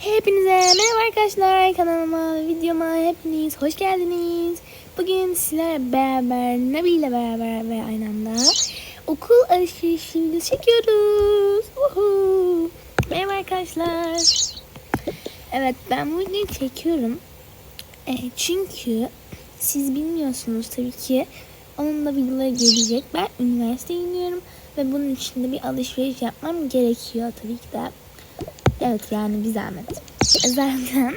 Hepinize merhaba arkadaşlar kanalıma videoma hepiniz hoş geldiniz. Bugün sizlerle beraber Nabi ile beraber ve aynı anda okul alışverişi videosu çekiyoruz. Uhu. Merhaba arkadaşlar. Evet ben bu videoyu çekiyorum. E, çünkü siz bilmiyorsunuz tabii ki onun da videoları gelecek. Ben üniversiteye gidiyorum ve bunun için de bir alışveriş yapmam gerekiyor tabii ki de. Evet yani bir zahmet. Zaten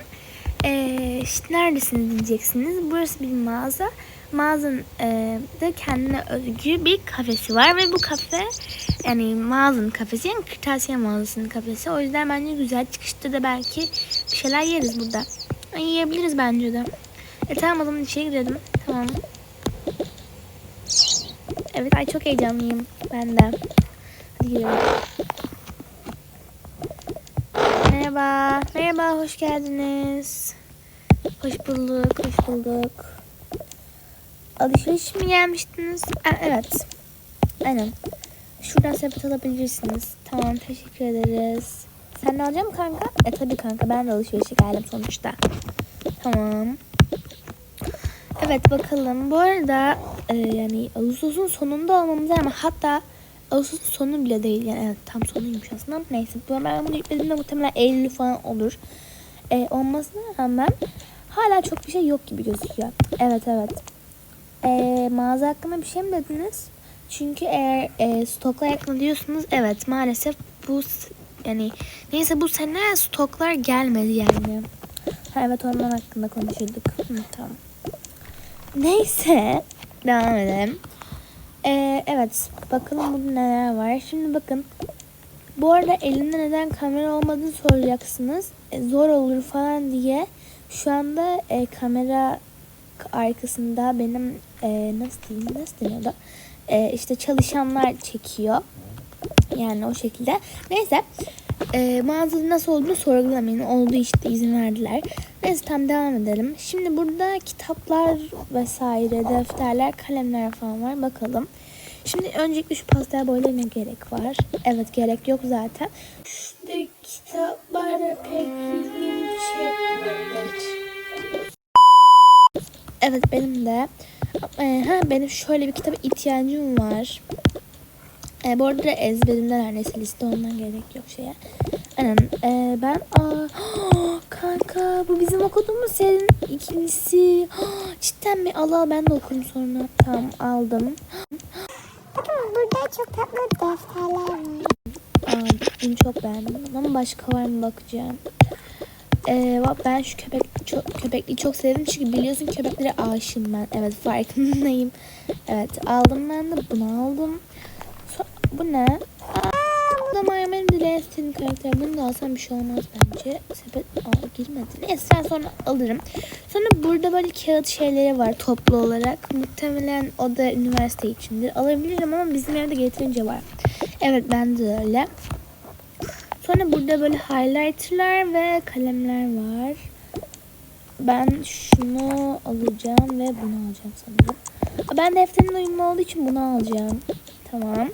eee işte neredesiniz diyeceksiniz. Burası bir mağaza. Mağazanın eee, da kendine özgü bir kafesi var ve bu kafe yani mağazanın kafesi yani kırtasiye mağazasının kafesi. O yüzden bence güzel çıkışta da belki bir şeyler yeriz burada. Ay, yiyebiliriz bence de. E tamam o zaman içeri girelim. Tamam. Evet ay çok heyecanlıyım ben de. Hadi girelim. Merhaba. Merhaba, hoş geldiniz. Hoş bulduk, hoş bulduk. Alışveriş mi gelmiştiniz? Aa, evet. Aynen. Şuradan sepet alabilirsiniz. Tamam, teşekkür ederiz. Sen de alacak mısın kanka? E tabii kanka, ben de alışverişe geldim sonuçta. Tamam. Evet bakalım. Bu arada e, yani Ağustos'un sonunda olmamız ama hatta Ağustos'un sonu bile değil. Yani evet tam sonuymuş aslında neyse. Bu ben bunu yüklediğimde muhtemelen Eylül falan olur. E, olmasına rağmen hala çok bir şey yok gibi gözüküyor. Evet evet. E, mağaza hakkında bir şey mi dediniz? Çünkü eğer e, stokla yakın evet maalesef bu yani neyse bu sene stoklar gelmedi yani. Ha, evet onlar hakkında konuşuyorduk. Hı, tamam. Neyse devam edelim. Ee, evet bakalım burada neler var. Şimdi bakın bu arada elimde neden kamera olmadığını soracaksınız. E, zor olur falan diye. Şu anda e, kamera arkasında benim e, nasıl diyeyim nasıl deniyordu? E, işte çalışanlar çekiyor. Yani o şekilde. Neyse. E, mağazada nasıl olduğunu sorgulamayın. Oldu işte izin verdiler. Neyse tam devam edelim. Şimdi burada kitaplar vesaire, defterler, kalemler falan var. Bakalım. Şimdi öncelikle şu pastel boyalarına gerek var. Evet gerek yok zaten. Şu kitaplar pek. Evet benim de. Ee, ha, benim şöyle bir kitaba ihtiyacım var. E, bu arada ezberimde neredeyse liste ondan gerek yok şeye. Aynen. E, ben aa, kanka bu bizim okuduğumuz serinin ikincisi. Cidden mi? Allah ben de okurum sonra. Tamam aldım. Burada çok tatlı defterler var. Aa, bunu çok beğendim. Ama başka var mı bakacağım. Ee, ben şu köpek çok, köpekliği çok sevdim çünkü biliyorsun köpeklere aşığım ben. Evet farkındayım. Evet aldım ben de bunu aldım. Bu ne? İs senin karakter. Bunu da alsam bir şey olmaz bence. Sepet aa, girmedi. Neyse ben sonra alırım. Sonra burada böyle kağıt şeyleri var toplu olarak. Muhtemelen o da üniversite içindir. Alabilirim ama bizim evde getirince var. Evet ben de öyle. Sonra burada böyle highlighterlar ve kalemler var. Ben şunu alacağım ve bunu alacağım sanırım. Ben defterin uyumlu olduğu için bunu alacağım. Tamam.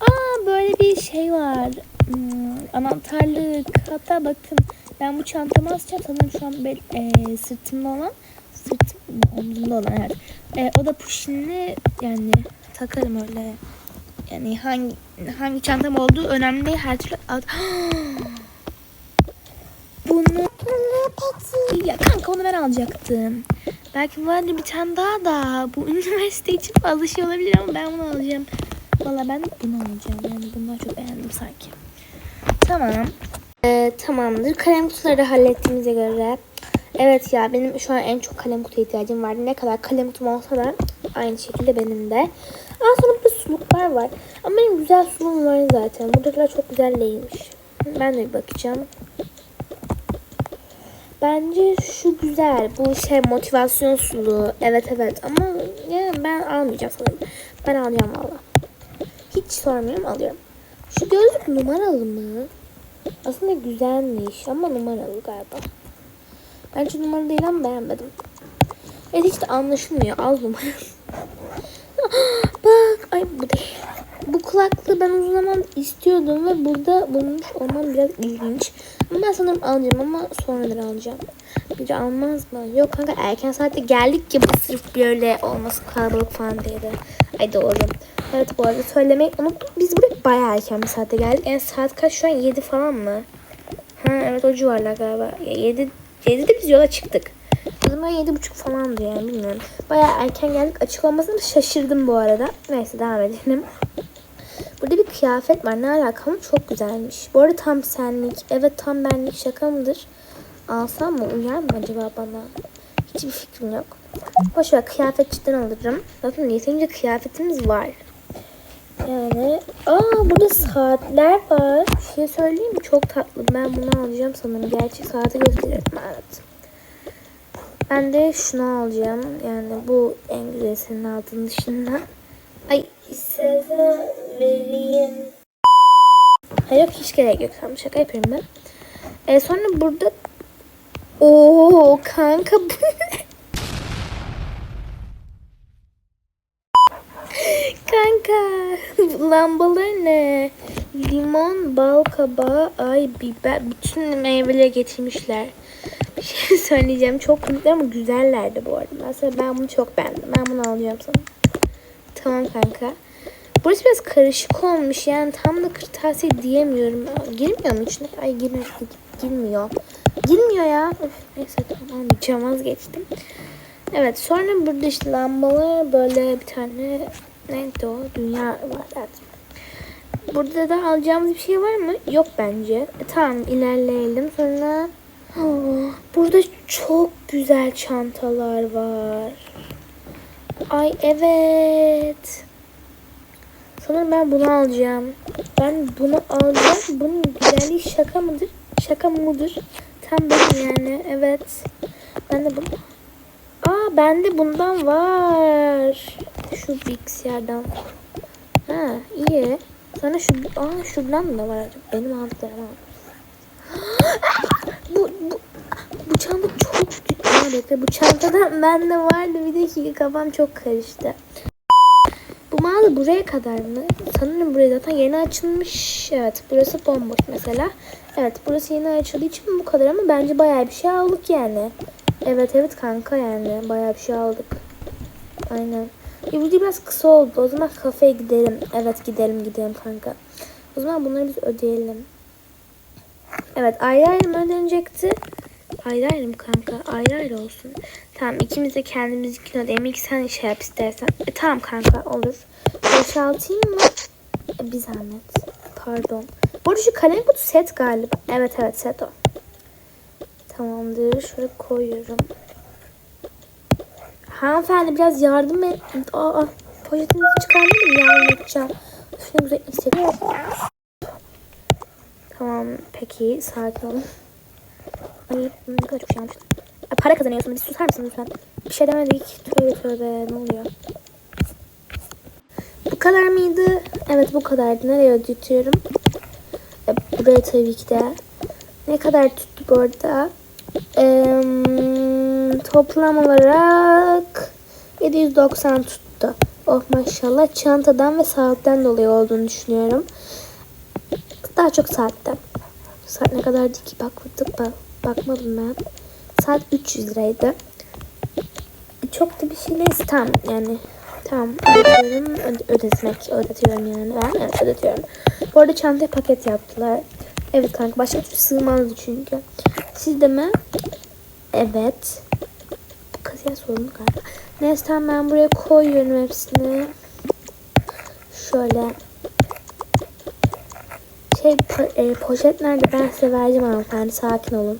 Aa böyle bir şey var. Hmm, anahtarlık. Hatta bakın ben bu çantamı asacağım. Sanırım şu an bel, e, sırtımda olan. Sırtım, omzumda olan evet. E, o da pushini yani takarım öyle. Yani hangi hangi çantam olduğu önemli değil. Her türlü al. Bunu ya kanka onu ben alacaktım. Belki vardı bir tane daha da. Bu üniversite için fazla şey olabilir ama ben bunu alacağım. Valla ben bunu alacağım. Yani bundan çok beğendim sanki. Tamam. Ee, tamamdır. Kalem kutuları hallettiğimize göre. Evet ya benim şu an en çok kalem kutuya ihtiyacım var. Ne kadar kalem kutum olsa da aynı şekilde benim de. Aa sonra burada suluklar var. Ama benim güzel suluğum var zaten. Buradakiler çok güzel değilmiş. Ben de bir bakacağım. Bence şu güzel. Bu şey motivasyon suluğu. Evet evet ama yani ben almayacağım sanırım. Ben alacağım valla. Hiç sormuyorum alıyorum. Şu gözlük numaralı mı? Aslında güzelmiş ama numaralı galiba. Bence numaralı değil ama beğenmedim. Evet hiç de anlaşılmıyor. Al numara. Bak. Ay bu değil. Bu kulaklığı ben uzun zaman istiyordum ve burada bulmuş olmam biraz ilginç. Ben sanırım alacağım ama sonradan alacağım. Biri almaz mı? Yok kanka erken saatte geldik ki bu sırf böyle olması kalabalık falan diye de. Ay doğru. Evet bu arada söylemeyi unuttum. Biz bayağı erken bir saatte geldik. Yani saat kaç şu an 7 falan mı? Ha evet o civarlar galiba. Ya 7, 7'de biz yola çıktık. O zaman 7.30 falandı yani bilmiyorum. Bayağı erken geldik. Açık olmasına şaşırdım bu arada. Neyse devam edelim. Burada bir kıyafet var. Ne alaka ama çok güzelmiş. Bu arada tam senlik. Evet tam benlik şaka mıdır? Alsam mı? Uyar mı acaba bana? Hiçbir fikrim yok. Boş ver kıyafet cidden alırım. Bakın yeterince kıyafetimiz var. Yani aa burada saatler var. Bir şey söyleyeyim mi? Çok tatlı. Ben bunu alacağım sanırım. Gerçek saati gösteririm. Evet. Ben de şunu alacağım. Yani bu en güzel senin altın dışında. Ay size vereyim. Hayır yok hiç gerek yok. Tamam şaka yapıyorum ben. E, sonra burada Oo kanka bu ne? Kanka bu lambalar ne? Limon, bal kabağı, ay biber bütün meyveleri getirmişler. Bir şey söyleyeceğim. Çok komikler ama güzellerdi bu arada. Mesela ben bunu çok beğendim. Ben bunu alacağım sana. Tamam kanka. Burası biraz karışık olmuş. Yani tam da kırtasiye diyemiyorum. Girmiyor mu içine? Ay girmiyor. Girmiyor. Girmiyor ya. Öf, neyse tamam almayacağım vazgeçtim. Evet sonra burada işte lambalar böyle bir tane neydi? Dünya var. Evet. Burada da alacağımız bir şey var mı? Yok bence. E, tamam ilerleyelim. Sonra burada çok güzel çantalar var. Ay evet. Sanırım ben bunu alacağım. Ben bunu alacağım. Bunun güzelliği şaka mıdır? Şaka mıdır? Tam benim yani. Evet. Ben de bunu... Bende bundan var. Şu bilgisayardan. Ha iyi. Sonra şu... Aa şuradan da var. Benim aldıklarım var. bu, bu, bu çanta çok Aa, bekle, bu çantadan bende vardı. Bir dakika kafam çok karıştı. Bu mağaza buraya kadar mı? Sanırım buraya zaten yeni açılmış. Evet burası bomboş mesela. Evet burası yeni açıldığı için bu kadar ama bence bayağı bir şey aldık yani. Evet evet kanka yani bayağı bir şey aldık. Aynen. E, video biraz kısa oldu. O zaman kafeye gidelim. Evet gidelim gidelim kanka. O zaman bunları biz ödeyelim. Evet ayrı ayrı mı ödenecekti? Ayrı ayrı mı kanka? Ayrı ayrı olsun. Tamam ikimiz de kendimizinkini ödeyelim. İlk sen şey yap istersen. E, tamam kanka olur. Boşaltayım mı? E, bir zahmet. Pardon. Bu arada şu kalem kutu set galiba. Evet evet set o. Tamamdır. Şöyle koyuyorum. Hanımefendi biraz yardım et. Aa, poşetinizi çıkarmadım edeceğim. Üf, ne güzel hissediyorum. Tamam peki sakin olun. Ay ne kadar çok şey almıştım. Para kazanıyorsun. Bir susar mısın lütfen? Bir şey demedik. Tövbe tövbe ne oluyor? Bu kadar mıydı? Evet bu kadardı. Nereye ödetiyorum? E, buraya tabii ki de. Ne kadar tuttu bu? Eee, toplam olarak 790 tuttu. Oh maşallah çantadan ve saatten dolayı olduğunu düşünüyorum. Daha çok saatten. Saat ne kadardı ki bakmadık bak bakmadım ben. Saat 300 liraydı. Çok da bir şey neyse tamam yani. Tamam ödetiyorum. Öde- ödetmek ödetiyorum yani. Ben evet ödetiyorum. Bu arada çantaya paket yaptılar. Evet kanka başka türlü sığmazdı çünkü. Sizde mi? Evet. Kasiyer sorunu galiba. Neyse tamam ben buraya koyuyorum hepsini. Şöyle. Şey po- e, poşet nerede? Ben size vereceğim hanımefendi. Sakin olun.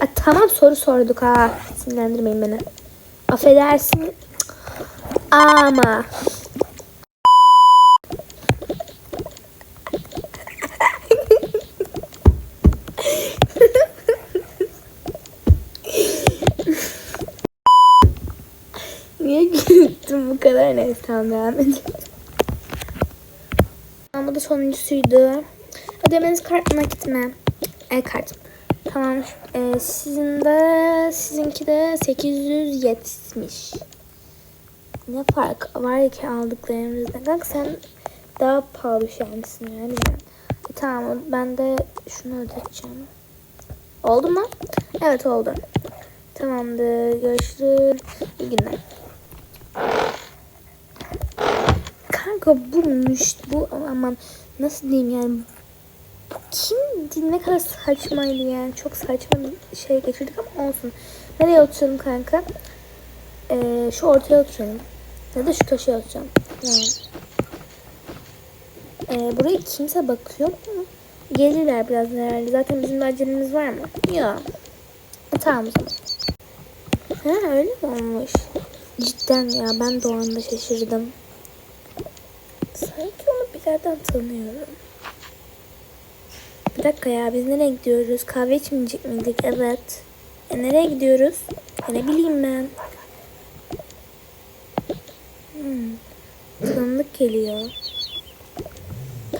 Aa, tamam soru sorduk ha. Sinirlendirmeyin beni. Affedersin. Ama. Niye güldüm bu kadar? Neyse tamam devam edelim. Ama bu da sonuncusuydu. Ödemeniz kart nakit mi? E kart. Tamam. E, sizin de sizinki de 870. Ne fark var ki aldıklarımızda? Bak sen daha pahalı şeymişsin yani ben. E, tamam ben de şunu ödeyeceğim. Oldu mu? Evet oldu. Tamamdır. Görüşürüz. İyi günler. Kanka bu aman nasıl diyeyim yani bu kimdi ne kadar saçmaydı yani çok saçma bir şey geçirdik ama olsun. Nereye oturalım kanka? Ee, şu ortaya oturalım. Ya da şu köşeye oturalım. Yani. Ee, buraya kimse bakıyor mu? Gelirler biraz herhalde. Zaten bizim de var mı? Yok. E, tamam. Ha öyle mi olmuş? Cidden ya ben de o anda şaşırdım. Sanki onu bir yerden tanıyorum. Bir dakika ya biz nereye gidiyoruz? Kahve içmeyecek miydik? Evet. E nereye gidiyoruz? E ne bileyim ben. Hmm. Tanıdık geliyor.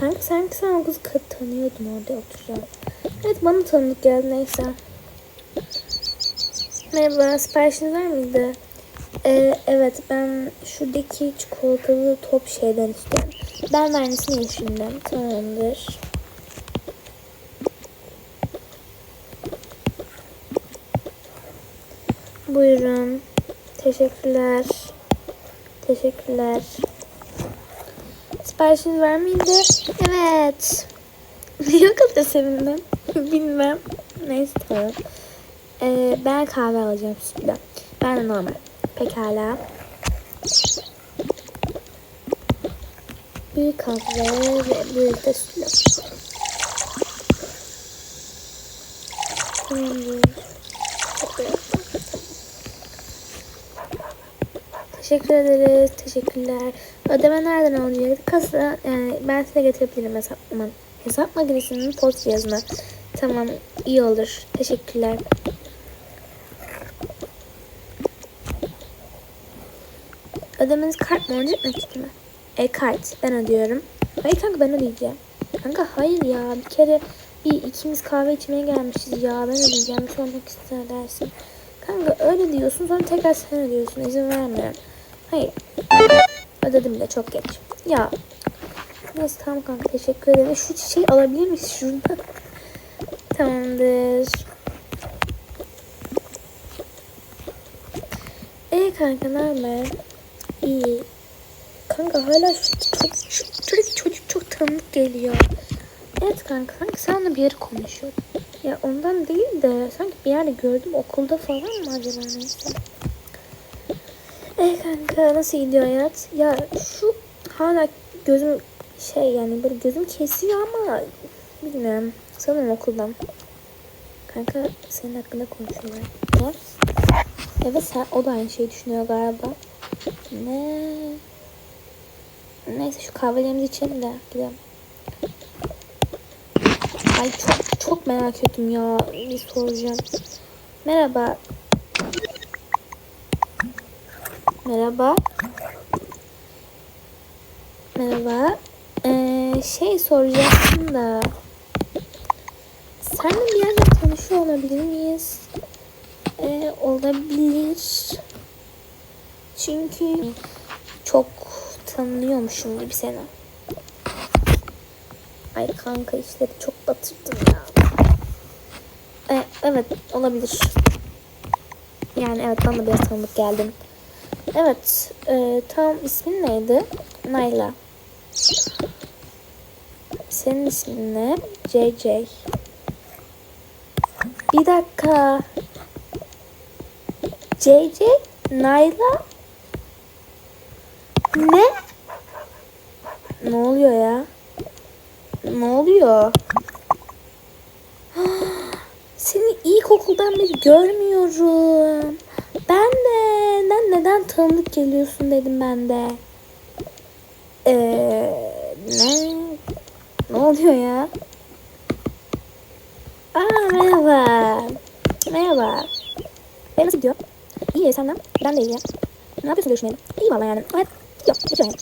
Kanka sanki sen o kızı tanıyordun orada oturan. Evet bana tanıdık geldi neyse. Merhaba siparişiniz var mıydı? Ee, evet ben şuradaki çikolatalı top şeyden istiyorum. Ben aynısını düşündüm. Tamamdır. Buyurun. Teşekkürler. Teşekkürler. Siparişiniz var mıydı? Evet. Niye kadar sevindim? Bilmem. Neyse tamam. Ee, ben kahve alacağım sütle. Ben de normal. Pekala. Bir kahve ve bir de. Tamamdır. Teşekkür ederiz. Teşekkürler. Ödeme nereden alınacak? Kasa yani ben size getirebilirim hesap hesap makinesinin post cihazına. Tamam iyi olur. Teşekkürler. Ödemeniz kart mı olacak nakit mi? E kart. Ben ödüyorum. Hayır kanka ben ödeyeceğim. Kanka hayır ya. Bir kere bir ikimiz kahve içmeye gelmişiz ya. Ben ödeyeceğim. Sormak ister dersin. Kanka öyle diyorsun sonra tekrar sen ödüyorsun. İzin vermiyorum. Hayır. Ödedim de çok geç. Ya. Neyse tamam kanka teşekkür ederim. Şu çiçeği alabilir miyiz şuradan? Tamamdır. E kanka ne? İyi. Kanka hala şu, çok, şu şuradaki çocuk çok tanıdık geliyor. Evet kanka sanki sen onunla bir yere konuşuyordun. Ya ondan değil de sanki bir yerde gördüm okulda falan mı acaba neyse. E kanka nasıl gidiyor hayat? Ya şu hala gözüm şey yani böyle gözüm kesiyor ama bilmiyorum. Sanırım okuldan. Kanka senin hakkında konuşuyorlar. Evet sen, o da aynı şeyi düşünüyor galiba. Ne? Neyse şu kahvelerimizi içelim de gidelim. Ay çok çok merak ettim ya. Bir soracağım. Merhaba. Merhaba. Merhaba. Ee, şey soracaktım da. Seninle bir yerde tanışıyor olabilir miyiz? Ee, olabilir. Çünkü çok tanıyormuşum gibi seni. Ay kanka işleri çok batırdım ya. Ee, evet olabilir. Yani evet bana da biraz tanıdık geldim. Evet e, tam ismin neydi? Nayla. Senin ismin ne? JJ. Bir dakika. JJ? Nayla? Ne? Ne oluyor ya? Ne oluyor? Seni ilkokuldan beri görmüyorum. Ben de neden, neden tanıdık geliyorsun dedim ben de. Ee, ne? Ne oluyor ya? Aa merhaba. Merhaba. Ben nasıl gidiyor? İyi senden. Ben de iyiyim. Ne yapıyorsun görüşmeyelim? İyi valla yani. Evet. Yok. Geçiyor yani.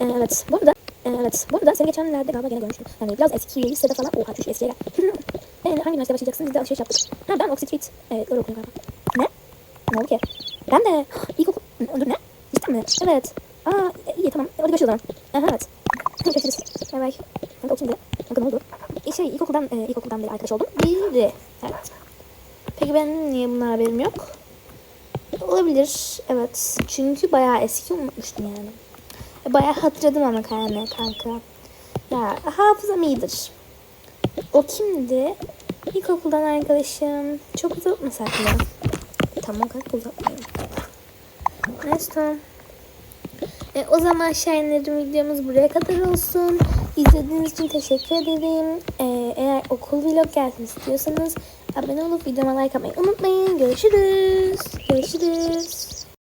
Ee, evet. Bu arada evet. Bu arada seni geçenlerde galiba gene görmüştüm. Yani biraz eski lisede falan. Oha şu eskiye gel. ee, hangi üniversite başlayacaksın? Biz de alışveriş yaptık. Ha ben Oxford Street. Evet öyle okuyorum galiba. Ne? Ne oldu ki? Ben de. İlkokul. Dur ne? Cidden mi? Evet. Aa iyi tamam. Hadi görüşürüz o zaman. Aha, evet. Görüşürüz. Bay bay. Kanka oturayım bir. Kanka ne oldu? E, şey ilkokuldan, e, ilkokuldan beri arkadaş oldum. Biri. Evet. Peki benim niye bunlar haberim yok? Olabilir. Evet. Çünkü bayağı eski unutmuştum yani. E, Bayağı hatırladım ama yani kanka. Ya hafızam iyidir. O kimdi? İlkokuldan arkadaşım. Çok uzatmasak mı? Tamam kanka uzatmayalım. Neyse tamam. E, o zaman Şahinlerin videomuz buraya kadar olsun. İzlediğiniz için teşekkür ederim. E, eğer okul vlog gelsin istiyorsanız abone olup videoma like atmayı unutmayın. Görüşürüz. Görüşürüz.